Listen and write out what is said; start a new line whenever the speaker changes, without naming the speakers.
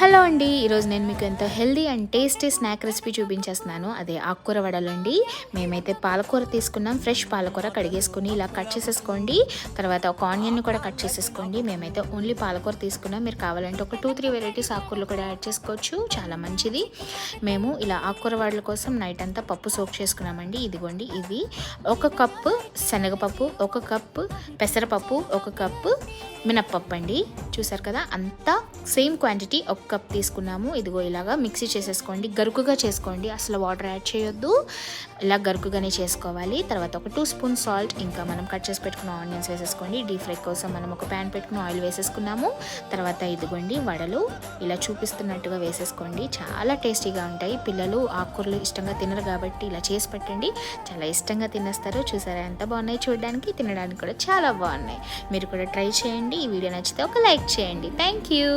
Hello అండి. ఈరోజు నేను మీకు ఎంతో healthy and tasty snack recipe చూపించేస్తున్నాను. అదే ఆకుకూర వడలు అండి. మేమైతే పాలకూర తీసుకున్నాం. ఫ్రెష్ పాలకూర కడిగేసుకుని ఇలా కట్ చేసేసుకోండి. తర్వాత ఒక ఆనియన్ని కూడా కట్ చేసేసుకోండి. మేమైతే ఓన్లీ పాలకూర తీసుకున్నాం. మీరు కావాలంటే ఒక టూ త్రీ వెరైటీస్ ఆకుకూరలు కూడా యాడ్ చేసుకోవచ్చు. చాలా మంచిది. మేము ఇలా ఆకుకూర వడల కోసం నైట్ అంతా పప్పు సోక్ చేసుకున్నామండి. ఇదిగోండి ఇది ఒక కప్పు శనగపప్పు ఒక కప్పు పెసరపప్పు ఒక కప్పు మినప్పప్పు అండి చూసారు కదా? అంతా సేమ్ క్వాంటిటీ ఒక కప్ తీసుకున్నాము. ఇదిగో ఇలాగా మిక్సీ చేసేసుకోండి. గరుకుగా చేసుకోండి. అసలు వాటర్ యాడ్ చేయొద్దు. ఇలా గరుకుగానే చేసుకోవాలి. తర్వాత ఒక టూ స్పూన్ సాల్ట్ ఇంకా మనం కట్ చేసి పెట్టుకున్న ఆనియన్స్ వేసేసుకోండి. డీప్ ఫ్రై కోసం మనం ఒక ప్యాన్ పెట్టుకుని ఆయిల్ వేసేసుకున్నాము. తర్వాత ఇదిగోండి వడలు. ఇలా చూపిస్తున్నట్టుగా వేసేసుకోండి. చాలా టేస్టీగా ఉంటాయి. పిల్లలు ఆకుకూరలు ఇష్టంగా తినరు కాబట్టి ఇలా చేసి పెట్టండి. చాలా ఇష్టంగా తినేస్తారు. చూసారా ఎంత బాగున్నాయి చూడడానికి. తినడానికి కూడా చాలా బాగున్నాయి. మీరు కూడా ట్రై చేయండి. ఈ వీడియో నచ్చితే ఒక లైక్ చేయండి. Thank you